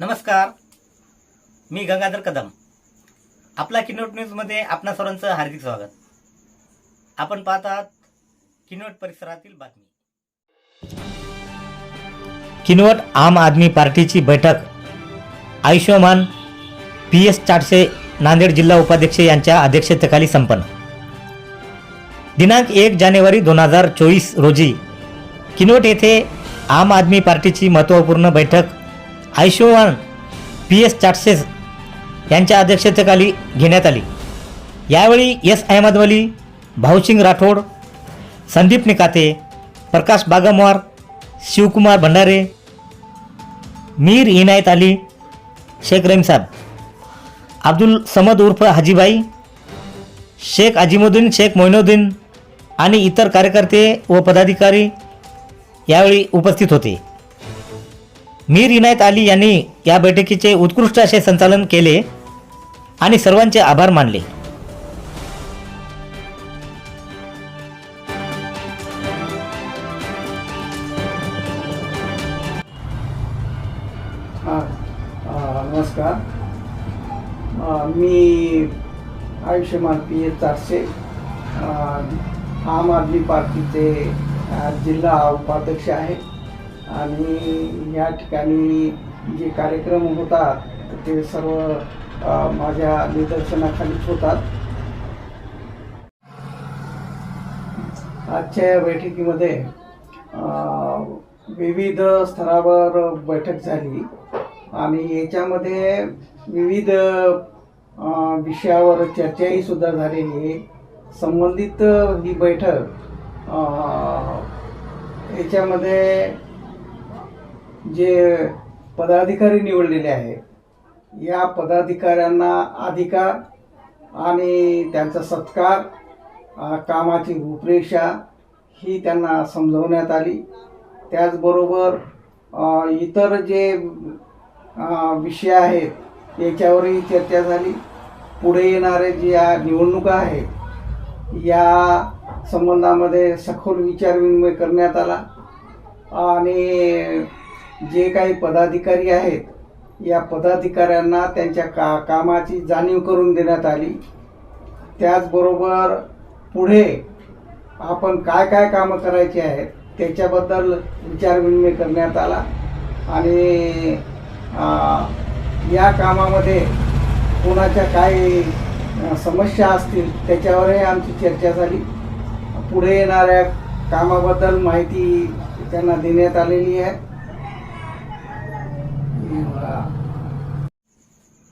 नमस्कार. मी गंगाधर कदम. आपला किनोट न्यूजमध्ये आपणा सर्वांचं हार्दिक स्वागत. आपण पाहत आहात किनवट परिसरातील बातमी. किनवट आम आदमी पार्टीची बैठक. आयुष्यमान पी एस चारशे नांदेड जिल्हा उपाध्यक्ष यांच्या अध्यक्षतेखाली संपन्न. दिनांक एक जानेवारी दोन हजार चोवीस रोजी किनवट येथे आम आदमी पार्टीची महत्त्वपूर्ण बैठक आयुष्यमान पी एस चाटसेस यांच्या अध्यक्षतेखाली घेण्यात आली. यावेळी एस अहमद वली भाऊसिंग राठोड संदीप निकाते प्रकाश बागमवार शिवकुमार भंडारे मीर इनायत अली शेख रहीम साहेब अब्दुल समद उर्फ हाजीबाई शेख अजिमुद्दीन शेख मोइनुद्दीन आणि इतर कार्यकर्ते व पदाधिकारी यावेळी उपस्थित होते. मीर इनायत अली यांनी या बैठकीचे उत्कृष्ट असे संचालन केले आणि सर्वांचे आभार मानले. हां नमस्कार. मी आयुष्यमान पी ए चारशे आम आदमी पार्टीचे जिल्हा उपाध्यक्ष आहे. आणि या ठिकाणी जे कार्यक्रम होतात ते सर्व माझ्या निदर्शनाखालीच होतात. आजच्या या बैठकीमध्ये विविध स्तरावर बैठक झाली आणि याच्यामध्ये विविध विषयावर चर्चाही सुद्धा झालेली आहे. संबंधित ही बैठक याच्यामध्ये जे पदाधिकारी निवडलेले आहेत या पदाधिकाऱ्यांना अधिकार आणि त्यांचा सत्कार कामाची रूपरेषा ही त्यांना समजवण्यात आली. त्याचबरोबर इतर जे विषय आहेत याच्यावरही चर्चा झाली. पुढे येणारे जे या निवडणुका आहेत या संबंधामध्ये सखोल विचारविनिमय करण्यात आला. आणि जे काही पदाधिकारी आहेत या पदाधिकाऱ्यांना त्यांच्या का कामाची जाणीव करून देण्यात आली. त्याचबरोबर पुढे आपण काय काय कामं करायची आहेत त्याच्याबद्दल विचारविनिमय करण्यात आला. आणि या कामामध्ये कोणाच्या काय समस्या असतील त्याच्यावरही आमची चर्चा झाली. पुढे येणाऱ्या कामाबद्दल माहिती त्यांना देण्यात आलेली आहे.